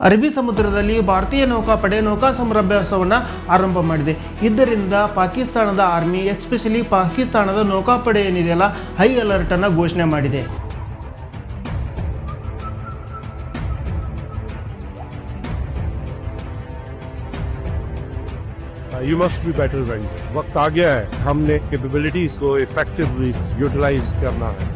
ಅರಬ್ಬಿ ಸಮುದ್ರದಲ್ಲಿ ಭಾರತೀಯ ನೌಕಾಪಡೆ ನೌಕಾ ಸಮರಾಭ್ಯಾಸವನ್ನು ಆರಂಭ ಮಾಡಿದೆ ಇದರಿಂದ ಪಾಕಿಸ್ತಾನದ ಆರ್ಮಿ ಎಸ್ಪೆಷಲಿ ಪಾಕಿಸ್ತಾನದ ನೌಕಾಪಡೆ ಏನಿದೆಯಲ್ಲ ಹೈ ಅಲರ್ಟ್ ಅನ್ನು ಘೋಷಣೆ ಮಾಡಿದೆ you must be battle ready वक्त आ गया है हमने कैपेबिलिटीज को इफेक्टिवली यूटिलाइज करना है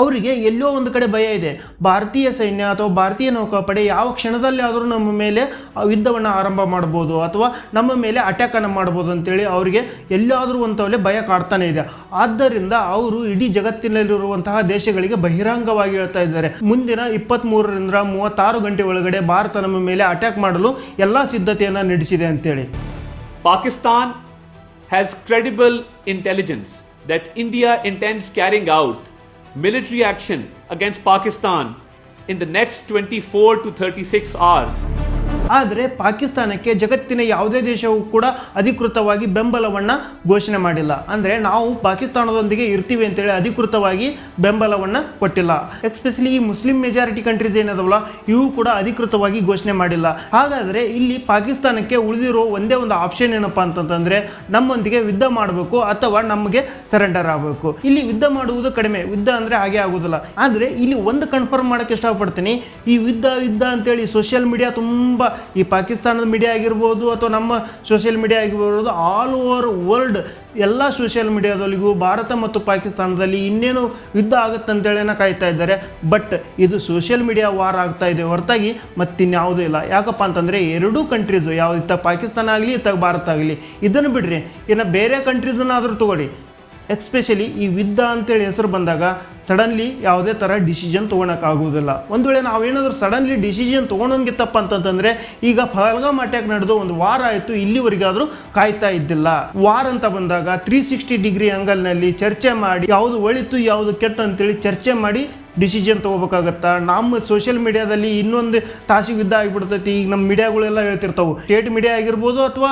ಅವರಿಗೆ ಎಲ್ಲೋ ಒಂದು ಕಡೆ ಭಯ ಇದೆ. ಭಾರತೀಯ ಸೈನ್ಯ ಅಥವಾ ಭಾರತೀಯ ನೌಕಾಪಡೆ ಯಾವ ಕ್ಷಣದಲ್ಲಿ ಆದರೂ ನಮ್ಮ ಮೇಲೆ ಯುದ್ಧವನ್ನು ಆರಂಭ ಮಾಡ್ಬೋದು ಅಥವಾ ನಮ್ಮ ಮೇಲೆ ಅಟ್ಯಾಕನ್ನು ಮಾಡ್ಬೋದು ಅಂತೇಳಿ ಅವರಿಗೆ ಎಲ್ಲಾದರೂ ಒಂಥವಲ್ಲೇ ಭಯ ಕಾಡ್ತಾನೆ ಇದೆ. ಆದ್ದರಿಂದ ಅವರು ಇಡೀ ಜಗತ್ತಿನಲ್ಲಿರುವಂತಹ ದೇಶಗಳಿಗೆ ಬಹಿರಂಗವಾಗಿ ಹೇಳ್ತಾ ಇದ್ದಾರೆ. ಮುಂದಿನ ಇಪ್ಪತ್ತ್ಮೂರರಿಂದ ಮೂವತ್ತಾರು ಗಂಟೆ ಒಳಗಡೆ ಭಾರತ ನಮ್ಮ ಮೇಲೆ ಅಟ್ಯಾಕ್ ಮಾಡಲು ಎಲ್ಲ ಸಿದ್ಧತೆಯನ್ನು ನಡೆಸಿದೆ ಅಂತೇಳಿ. Pakistan has credible intelligence that India intends carrying out military action against Pakistan in the next 24 to 36 hours. ಆದರೆ ಪಾಕಿಸ್ತಾನಕ್ಕೆ ಜಗತ್ತಿನ ಯಾವುದೇ ದೇಶವೂ ಕೂಡ ಅಧಿಕೃತವಾಗಿ ಬೆಂಬಲವನ್ನು ಘೋಷಣೆ ಮಾಡಿಲ್ಲ. ಅಂದರೆ ನಾವು ಪಾಕಿಸ್ತಾನದೊಂದಿಗೆ ಇರ್ತೀವಿ ಅಂತೇಳಿ ಅಧಿಕೃತವಾಗಿ ಬೆಂಬಲವನ್ನು ಕೊಟ್ಟಿಲ್ಲ. ಎಕ್ಸ್ಪೆಷಲಿ ಈ ಮುಸ್ಲಿಂ ಮೆಜಾರಿಟಿ ಕಂಟ್ರೀಸ್ ಏನದವಲ್ಲ, ಇವು ಕೂಡ ಅಧಿಕೃತವಾಗಿ ಘೋಷಣೆ ಮಾಡಿಲ್ಲ. ಹಾಗಾದರೆ ಇಲ್ಲಿ ಪಾಕಿಸ್ತಾನಕ್ಕೆ ಉಳಿದಿರೋ ಒಂದೇ ಒಂದು ಆಪ್ಷನ್ ಏನಪ್ಪಾ ಅಂತಂತಂದರೆ ನಮ್ಮೊಂದಿಗೆ ಯುದ್ಧ ಮಾಡಬೇಕು ಅಥವಾ ನಮಗೆ ಸರೆಂಡರ್ ಆಗಬೇಕು. ಇಲ್ಲಿ ಯುದ್ಧ ಮಾಡುವುದು ಕಡಿಮೆ. ಯುದ್ಧ ಅಂದರೆ ಹಾಗೆ ಆಗೋದಿಲ್ಲ. ಆದರೆ ಇಲ್ಲಿ ಒಂದು ಕನ್ಫರ್ಮ್ ಮಾಡೋಕ್ಕೆ ಇಷ್ಟಪಡ್ತೀನಿ, ಈ ಯುದ್ಧ ಯುದ್ಧ ಅಂತೇಳಿ ಸೋಷಿಯಲ್ ಮೀಡಿಯಾ ತುಂಬ ಈ ಪಾಕಿಸ್ತಾನದ ಮೀಡಿಯಾ ಆಗಿರ್ಬೋದು ಅಥವಾ ನಮ್ಮ ಸೋಷಿಯಲ್ ಮೀಡಿಯಾ ಆಗಿರ್ಬೋದು ಆಲ್ ಓವರ್ ವರ್ಲ್ಡ್ ಎಲ್ಲ ಸೋಷಿಯಲ್ ಮೀಡಿಯಾದಲ್ಲಿಗೂ ಭಾರತ ಮತ್ತು ಪಾಕಿಸ್ತಾನದಲ್ಲಿ ಇನ್ನೇನು ಯುದ್ಧ ಆಗುತ್ತೆ ಅಂತೇಳಿ ಕಾಯ್ತಾ ಇದ್ದಾರೆ. ಬಟ್ ಇದು ಸೋಷಿಯಲ್ ಮೀಡಿಯಾ ವಾರ್ ಆಗ್ತಾ ಇದೆ ಹೊರತಾಗಿ ಮತ್ತಿನ್ಯಾವುದೂ ಇಲ್ಲ. ಯಾಕಪ್ಪ ಅಂತಂದರೆ ಎರಡೂ ಕಂಟ್ರೀಸು ಯಾವ ಇತ್ತ ಪಾಕಿಸ್ತಾನ ಆಗಲಿ, ಇತ್ತ ಭಾರತ ಆಗಲಿ, ಇದನ್ನು ಬಿಡ್ರಿ. ಇನ್ನು ಬೇರೆ ಕಂಟ್ರೀಸನ್ನಾದರೂ ತಗೊಳ್ಳಿ. ಎಕ್ಸ್ಪೆಷಲಿ ಈ ಯುದ್ಧ ಅಂತೇಳಿ ಹೆಸರು ಬಂದಾಗ ಸಡನ್ಲಿ ಯಾವುದೇ ಥರ ಡಿಸಿಷನ್ ತೊಗೊಳಕ್ಕಾಗೋದಿಲ್ಲ ಒಂದು ವೇಳೆ ನಾವೇನಾದರೂ ಸಡನ್ಲಿ ಡಿಸಿಷನ್ ತೊಗೊಳಂಗಿತ್ತಪ್ಪ ಅಂತಂತಂದರೆ ಈಗ ಫಲ್ಗಾಮ್ ಅಟ್ಯಾಕ್ ನಡೆದು ಒಂದು ವಾರ ಆಯಿತು, ಇಲ್ಲಿವರೆಗಾದರೂ ಕಾಯ್ತಾ ಇದ್ದಿಲ್ಲ. ವಾರ್ ಅಂತ ಬಂದಾಗ ತ್ರೀ ಸಿಕ್ಸ್ಟಿ ಡಿಗ್ರಿ ಆ್ಯಂಗಲ್ನಲ್ಲಿ ಚರ್ಚೆ ಮಾಡಿ, ಯಾವುದು ಒಳಿತು, ಯಾವುದು ಕೆಟ್ಟ ಅಂತೇಳಿ ಚರ್ಚೆ ಮಾಡಿ ಡಿಸಿಷನ್ ತೊಗೋಬೇಕಾಗತ್ತಾ? ನಮ್ಮ ಸೋಷಿಯಲ್ ಮೀಡಿಯಾದಲ್ಲಿ ಇನ್ನೊಂದು ತಾಸಿಗೆ ಯುದ್ಧ ಆಗಿಬಿಡ್ತೈತಿ. ಈಗ ನಮ್ಮ ಮೀಡಿಯಾಗಳೆಲ್ಲ ಹೇಳ್ತಿರ್ತಾವೆ. ಸ್ಟೇಟ್ ಮೀಡಿಯಾ ಆಗಿರ್ಬೋದು ಅಥವಾ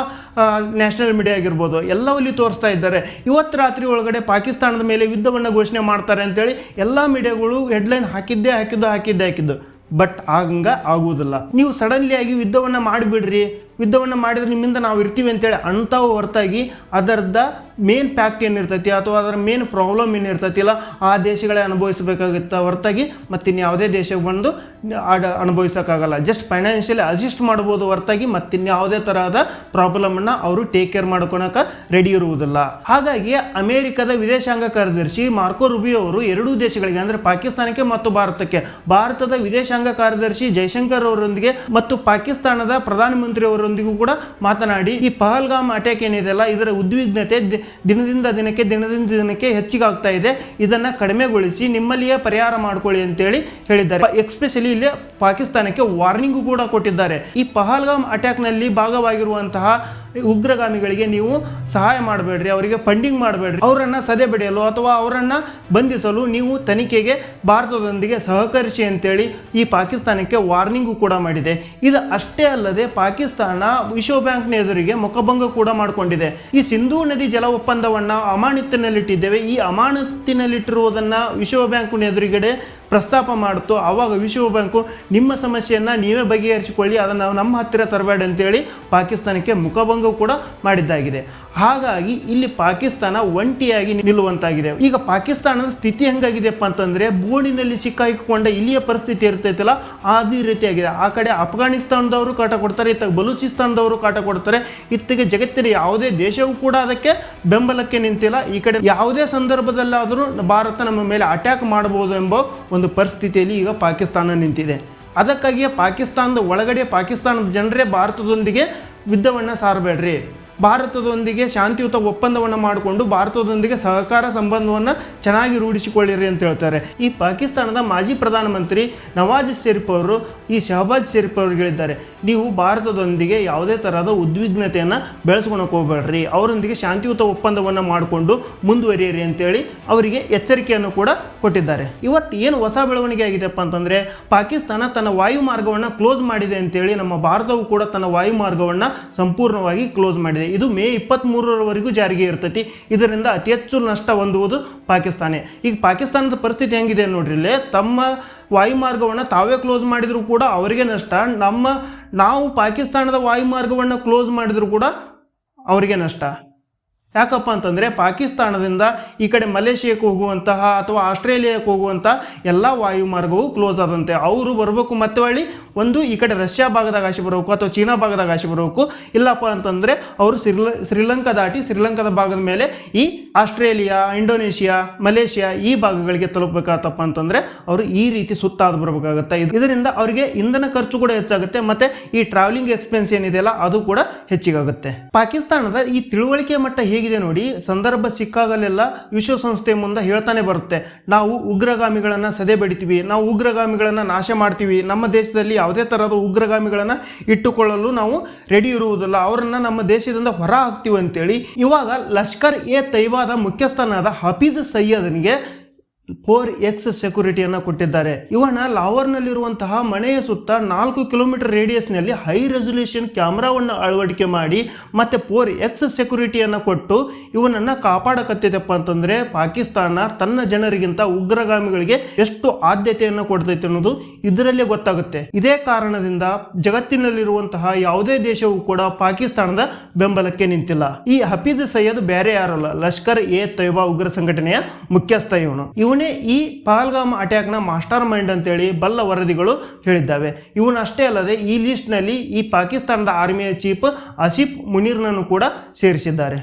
ನ್ಯಾಷನಲ್ ಮೀಡಿಯಾ ಆಗಿರ್ಬೋದು. ಎಲ್ಲವಲ್ಲಿ ತೋರಿಸ್ತಾ ಇದ್ದಾರೆ. ಇವತ್ತು ರಾತ್ರಿ ಒಳಗಡೆ ಪಾಕಿಸ್ತಾನದ ಮೇಲೆ ಯುದ್ಧವನ್ನು ಘೋಷಣೆ ಮಾಡ್ತಾರೆ ಅಂತೇಳಿ ಎಲ್ಲ ಮೀಡಿಯಾಗಳು ಹೆಡ್ಲೈನ್ ಹಾಕಿದ್ದೇ ಹಾಕಿದ್ದು ಹಾಕಿದ್ದೇ ಹಾಕಿದ್ದು. ಬಟ್ ಹಂಗ ಆಗುವುದಿಲ್ಲ. ನೀವು ಸಡನ್ಲಿ ಆಗಿ ಯುದ್ಧವನ್ನು ಮಾಡಿಬಿಡ್ರಿ. ಯುದ್ಧವನ್ನು ಮಾಡಿದ್ರೆ ನಿಮ್ಮಿಂದ ನಾವು ಇರ್ತೀವಿ ಅಂತೇಳಿ ಅಂಥವು ಹೊರತಾಗಿ ಅದರದ ಮೇನ್ ಫ್ಯಾಕ್ಟ್ ಏನಿರ್ತೈತಿ ಅಥವಾ ಅದರ ಮೇನ್ ಪ್ರಾಬ್ಲಮ್ ಏನಿರ್ತೈತಿಲ್ಲ ಆ ದೇಶಗಳೇ ಅನುಭವಿಸಬೇಕಾಗುತ್ತೆ ಹೊರತಾಗಿ ಮತ್ತಿನ್ಯಾವುದೇ ದೇಶಕ್ಕೆ ಬಂದು ಆಡ ಅನುಭವಿಸೋಕ್ಕಾಗಲ್ಲ. ಜಸ್ಟ್ ಫೈನಾನ್ಷಿಯಲಿ ಅಸಿಸ್ಟ್ ಮಾಡ್ಬೋದು ಹೊರತಾಗಿ ಮತ್ತಿನ್ಯಾವುದೇ ತರಹದ ಪ್ರಾಬ್ಲಮನ್ನು ಅವರು ಟೇಕ್ ಕೇರ್ ಮಾಡ್ಕೊಳಕ್ಕೆ ರೆಡಿ ಇರುವುದಿಲ್ಲ. ಹಾಗಾಗಿ ಅಮೆರಿಕದ ವಿದೇಶಾಂಗ ಕಾರ್ಯದರ್ಶಿ ಮಾರ್ಕೋ ರುಬಿಯೋ ಅವರು ಎರಡೂ ದೇಶಗಳಿಗೆ ಅಂದರೆ ಪಾಕಿಸ್ತಾನಕ್ಕೆ ಮತ್ತು ಭಾರತಕ್ಕೆ, ಭಾರತದ ವಿದೇಶಾಂಗ ಕಾರ್ಯದರ್ಶಿ ಜೈಶಂಕರ್ ಅವರೊಂದಿಗೆ ಮತ್ತು ಪಾಕಿಸ್ತಾನದ ಪ್ರಧಾನಮಂತ್ರಿ ಅವರೊಂದಿಗೂ ಕೂಡ ಮಾತನಾಡಿ, ಈ ಪಹಲ್ಗಾಮ್ ಅಟ್ಯಾಕ್ ಏನಿದೆಯಲ್ಲ, ಇದರ ಉದ್ವಿಗ್ನತೆ ದಿನದಿಂದ ದಿನಕ್ಕೆ ದಿನದಿಂದ ದಿನಕ್ಕೆ ಹೆಚ್ಚಿಗಾಗ್ತಾ ಇದೆ. ಇದನ್ನ ಕಡಿಮೆಗೊಳಿಸಿ ನಿಮ್ಮಲ್ಲಿಯೇ ಪರಿಹಾರ ಮಾಡ್ಕೊಳ್ಳಿ ಅಂತೇಳಿ ಹೇಳಿದ್ದಾರೆ. ಎಕ್ಸ್ಪೆಷಲಿ ಇಲ್ಲಿ ಪಾಕಿಸ್ತಾನಕ್ಕೆ ವಾರ್ನಿಂಗ್ ಕೂಡ ಕೊಟ್ಟಿದ್ದಾರೆ. ಈ ಪಹಲ್ಗಾಮ್ ಅಟ್ಯಾಕ್ನಲ್ಲಿ ಭಾಗವಾಗಿರುವಂತಹ ಉಗ್ರಗಾಮಿಗಳಿಗೆ ನೀವು ಸಹಾಯ ಮಾಡಬೇಡ್ರಿ, ಅವರಿಗೆ ಫಂಡಿಂಗ್ ಮಾಡಬೇಡ್ರಿ. ಅವರನ್ನು ಸದೆ ಬಡಿಯಲು ಅಥವಾ ಅವರನ್ನು ಬಂಧಿಸಲು ನೀವು ತನಿಖೆಗೆ ಭಾರತದೊಂದಿಗೆ ಸಹಕರಿಸಿ ಅಂತೇಳಿ ಈ ಪಾಕಿಸ್ತಾನಕ್ಕೆ ವಾರ್ನಿಂಗು ಕೂಡ ಮಾಡಿದೆ. ಇದು ಅಷ್ಟೇ ಅಲ್ಲದೆ ಪಾಕಿಸ್ತಾನ ವಿಶ್ವ ಬ್ಯಾಂಕ್ನ ಎದುರಿಗೆ ಮುಖಭಂಗ ಕೂಡ ಮಾಡಿಕೊಂಡಿದೆ. ಈ ಸಿಂಧೂ ನದಿ ಜಲ ಒಪ್ಪಂದವನ್ನು ಅಮಾನತಿನಲ್ಲಿಟ್ಟಿದ್ದೇವೆ ಈ ಅಮಾನತಿನಲ್ಲಿಟ್ಟಿರುವುದನ್ನು ವಿಶ್ವ ಬ್ಯಾಂಕ್ನ ಎದುರುಗಡೆ ಪ್ರಸ್ತಾಪ ಮಾಡುತ್ತೋ ಆವಾಗ ವಿಶ್ವ ಬ್ಯಾಂಕು ನಿಮ್ಮ ಸಮಸ್ಯೆಯನ್ನು ನೀವೇ ಬಗೆಹರಿಸಿಕೊಳ್ಳಿ, ಅದನ್ನು ನಮ್ಮ ಹತ್ತಿರ ತರಬೇಡ ಅಂತೇಳಿ ಪಾಕಿಸ್ತಾನಕ್ಕೆ ಮುಖಭಂಗ ಕೂಡ ಮಾಡಿದ್ದಾಗಿದೆ. ಹಾಗಾಗಿ ಇಲ್ಲಿ ಪಾಕಿಸ್ತಾನ ಒಂಟಿಯಾಗಿ ನಿಲ್ಲುವಂತಾಗಿದೆ. ಈಗ ಪಾಕಿಸ್ತಾನದ ಸ್ಥಿತಿ ಹೆಂಗಾಗಿದೆಯಪ್ಪ ಅಂತಂದ್ರೆ ಬೋರ್ಡಿನಲ್ಲಿ ಸಿಕ್ಕಾಕಿಕೊಂಡ ಇಲ್ಲಿಯ ಪರಿಸ್ಥಿತಿ ಇರ್ತೈತಲ್ಲ, ಅದೇ ರೀತಿಯಾಗಿದೆ. ಆ ಕಡೆ ಅಫ್ಘಾನಿಸ್ತಾನದವರು ಕಾಟ ಕೊಡ್ತಾರೆ, ಇತ್ತ ಬಲೂಚಿಸ್ತಾನದವರು ಕಾಟ ಕೊಡ್ತಾರೆ. ಇತ್ತಿಗೆ ಜಗತ್ತಿನ ಯಾವುದೇ ದೇಶವೂ ಕೂಡ ಅದಕ್ಕೆ ಬೆಂಬಲಕ್ಕೆ ನಿಂತಿಲ್ಲ. ಈ ಕಡೆ ಯಾವುದೇ ಸಂದರ್ಭದಲ್ಲಾದರೂ ಭಾರತ ನಮ್ಮ ಮೇಲೆ ಅಟ್ಯಾಕ್ ಮಾಡಬಹುದು ಎಂಬ ಒಂದು ಪರಿಸ್ಥಿತಿಯಲ್ಲಿ ಈಗ ಪಾಕಿಸ್ತಾನ ನಿಂತಿದೆ. ಅದಕ್ಕಾಗಿಯೇ ಪಾಕಿಸ್ತಾನದ ಒಳಗಡೆ ಪಾಕಿಸ್ತಾನದ ಜನರೇ ಭಾರತದೊಂದಿಗೆ ಯುದ್ಧವನ್ನು ಸಾರಬೇಡ್ರಿ. ಭಾರತದೊಂದಿಗೆ ಶಾಂತಿಯುತ ಒಪ್ಪಂದವನ್ನು ಮಾಡಿಕೊಂಡು ಭಾರತದೊಂದಿಗೆ ಸಹಕಾರ ಸಂಬಂಧವನ್ನು ಚೆನ್ನಾಗಿ ರೂಢಿಸಿಕೊಳ್ಳಿರಿ ಅಂತ ಹೇಳ್ತಾರೆ. ಈ ಪಾಕಿಸ್ತಾನದ ಮಾಜಿ ಪ್ರಧಾನಮಂತ್ರಿ ನವಾಜ್ ಶರೀಫ್ ಅವರು, ಈ ಶಹಬಾಜ್ ಶರೀಫ್ ಅವರು ಹೇಳಿದ್ದಾರೆ, ನೀವು ಭಾರತದೊಂದಿಗೆ ಯಾವುದೇ ತರಹದ ಉದ್ವಿಗ್ನತೆಯನ್ನು ಬೆಳೆಸ್ಕೊಳಕ್ಕೆ ಹೋಗ್ಬೇಡ್ರಿ. ಅವರೊಂದಿಗೆ ಶಾಂತಿಯುತ ಒಪ್ಪಂದವನ್ನು ಮಾಡಿಕೊಂಡು ಮುಂದುವರಿಯಿರಿ ಅಂತೇಳಿ ಅವರಿಗೆ ಎಚ್ಚರಿಕೆಯನ್ನು ಕೂಡ ಕೊಟ್ಟಿದ್ದಾರೆ. ಇವತ್ತು ಏನು ಹೊಸ ಬೆಳವಣಿಗೆ ಆಗಿದೆಪ್ಪ ಅಂತಂದರೆ, ಪಾಕಿಸ್ತಾನ ತನ್ನ ವಾಯು ಮಾರ್ಗವನ್ನು ಕ್ಲೋಸ್ ಮಾಡಿದೆ ಅಂತೇಳಿ ನಮ್ಮ ಭಾರತವು ಕೂಡ ತನ್ನ ವಾಯು ಮಾರ್ಗವನ್ನು ಸಂಪೂರ್ಣವಾಗಿ ಕ್ಲೋಸ್ ಮಾಡಿದೆ. ಇದು. ಮೇ ಇಪ್ಪತ್ತ್ ಮೂರರವರೆಗೂ ಜಾರಿಗೆ ಇರ್ತೈತಿ. ಇದರಿಂದ ಅತಿ ಹೆಚ್ಚು ನಷ್ಟ ಹೊಂದುವುದು ಪಾಕಿಸ್ತಾನೇ. ಈಗ ಪಾಕಿಸ್ತಾನದ ಪರಿಸ್ಥಿತಿ ಹೆಂಗಿದೆ ನೋಡ್ರಿ ಇಲ್ಲಿ. ತಮ್ಮ ವಾಯುಮಾರ್ಗವನ್ನು ತಾವೇ ಕ್ಲೋಸ್ ಮಾಡಿದರೂ ಕೂಡ ಅವರಿಗೆ ನಷ್ಟ. ನಮ್ಮ, ನಾವು ಪಾಕಿಸ್ತಾನದ ವಾಯುಮಾರ್ಗವನ್ನು ಕ್ಲೋಸ್ ಮಾಡಿದರೂ ಕೂಡ ಅವರಿಗೆ ನಷ್ಟ. ಯಾಕಪ್ಪ ಅಂತಂದರೆ ಪಾಕಿಸ್ತಾನದಿಂದ ಈ ಕಡೆ ಮಲೇಷಿಯಾಕ್ಕೆ ಹೋಗುವಂತಹ ಅಥವಾ ಆಸ್ಟ್ರೇಲಿಯಾಕ್ಕೆ ಹೋಗುವಂಥ ಎಲ್ಲ ವಾಯುಮಾರ್ಗವು ಕ್ಲೋಸ್ ಆದಂತೆ. ಅವರು ಬರಬೇಕು ಮತ್ತೆ ಹೊಳ್ಳಿ ಒಂದು ಈ ಕಡೆ ರಷ್ಯಾ ಭಾಗದಾಗ ಆಶೆ ಬರಬೇಕು ಅಥವಾ ಚೀನಾ ಭಾಗದಾಗ ಆಶೆ ಬರಬೇಕು ಇಲ್ಲಪ್ಪ ಅಂತಂದರೆ ಅವರು ಶ್ರೀಲ ಶ್ರೀಲಂಕಾ ದಾಟಿ ಶ್ರೀಲಂಕಾದ ಭಾಗದ ಮೇಲೆ ಈ ಆಸ್ಟ್ರೇಲಿಯಾ, ಇಂಡೋನೇಷಿಯಾ, ಮಲೇಷಿಯಾ ಈ ಭಾಗಗಳಿಗೆ ತಲುಪಬೇಕಾತಪ್ಪ ಅಂತಂದರೆ ಅವರು ಈ ರೀತಿ ಸುತ್ತಾದ ಬರಬೇಕಾಗತ್ತೆ. ಇದು- ಇದರಿಂದ ಅವರಿಗೆ ಇಂಧನ ಖರ್ಚು ಕೂಡ ಹೆಚ್ಚಾಗುತ್ತೆ ಮತ್ತೆ ಈ ಟ್ರಾವೆಲಿಂಗ್ ಎಕ್ಸ್ಪೆನ್ಸ್ ಏನಿದೆಯಲ್ಲ ಅದು ಕೂಡ ಹೆಚ್ಚಿಗಾಗುತ್ತೆ. ಪಾಕಿಸ್ತಾನದ ಈ ತಿಳುವಳಿಕೆ ಮಟ್ಟ ಹೇಗಿದೆ ನೋಡಿ, ಸಂದರ್ಭ ಸಿಕ್ಕಾಗಲೆಲ್ಲ ವಿಶ್ವಸಂಸ್ಥೆ ಮುಂದೆ ಹೇಳ್ತಾನೆ ಬರುತ್ತೆ, ನಾವು ಉಗ್ರಗಾಮಿಗಳನ್ನು ಸದೆ ಬಡಿತೀವಿ ನಾವು ಉಗ್ರಗಾಮಿಗಳನ್ನು ನಾಶ ಮಾಡ್ತೀವಿ, ನಮ್ಮ ದೇಶದಲ್ಲಿ ಯಾವುದೇ ಥರದ ಉಗ್ರಗಾಮಿಗಳನ್ನು ಇಟ್ಟುಕೊಳ್ಳಲು ನಾವು ರೆಡಿ ಇರುವುದಿಲ್ಲ. ಅವರನ್ನು ನಮ್ಮ ದೇಶದಿಂದ ಹೊರ ಹಾಕ್ತೀವಿ ಅಂತೇಳಿ ಇವಾಗ ಲಷ್ಕರ್ ಎ ತೈವಾದ ಮುಖ್ಯಸ್ಥನಾದ ಹಫೀಜ್ ಸಯ್ಯದ್ನಿಗೆ ಫೋರ್ ಎಕ್ಸ್ ಸೆಕ್ಯೂರಿಟಿಯನ್ನು ಕೊಟ್ಟಿದ್ದಾರೆ. ಇವನ ಲಾವರ್ನಲ್ಲಿರುವಂತಹ ಮನೆಯ ಸುತ್ತ ನಾಲ್ಕು ಕಿಲೋಮೀಟರ್ ರೇಡಿಯಸ್ನಲ್ಲಿ ಹೈ ರೆಸೊಲ್ಯೂಷನ್ ಕ್ಯಾಮ್ರಾವನ್ನು ಅಳವಡಿಕೆ ಮಾಡಿ, ಮತ್ತೆ ಫೋರ್ ಎಕ್ಸ್ ಸೆಕ್ಯೂರಿಟಿಯನ್ನು ಕೊಟ್ಟು ಇವನನ್ನು ಕಾಪಾಡಕತ್ತಿದೆಪ್ಪ ಅಂತಂದರೆ ಪಾಕಿಸ್ತಾನ ತನ್ನ ಜನರಿಗಿಂತ ಉಗ್ರಗಾಮಿಗಳಿಗೆ ಎಷ್ಟು ಆದ್ಯತೆಯನ್ನು ಕೊಡ್ತೈತೆ ಅನ್ನೋದು ಇದರಲ್ಲೇ ಗೊತ್ತಾಗುತ್ತೆ. ಇದೇ ಕಾರಣದಿಂದ ಜಗತ್ತಿನಲ್ಲಿರುವಂತಹ ಯಾವುದೇ ದೇಶವೂ ಕೂಡ ಪಾಕಿಸ್ತಾನದ ಬೆಂಬಲಕ್ಕೆ ನಿಂತಿಲ್ಲ. ಈ ಹಫೀಜ್ ಸೈಯದ್ ಬೇರೆ ಯಾರಲ್ಲ, ಲಷ್ಕರ್ ಎ ತೈಬಾ ಉಗ್ರ ಸಂಘಟನೆಯ ಮುಖ್ಯಸ್ಥ ಇವನು ಇವನೇ ಈ ಪಹಲ್ಗಾಮ್ ಅಟ್ಯಾಕ್ನ ಮಾಸ್ಟರ್ ಮೈಂಡ್ ಅಂತೇಳಿ ಬಲ್ಲ ವರದಿಗಳು ಹೇಳಿದ್ದಾವೆ. ಇವನು ಅಷ್ಟೇ ಅಲ್ಲದೆ ಈ ಲಿಸ್ಟ್ನಲ್ಲಿ ಈ ಪಾಕಿಸ್ತಾನದ ಆರ್ಮಿಯ ಚೀಫ್ ಅಸೀಫ್ ಮುನೀರ್ನನ್ನು ಕೂಡ ಸೇರಿಸಿದ್ದಾರೆ.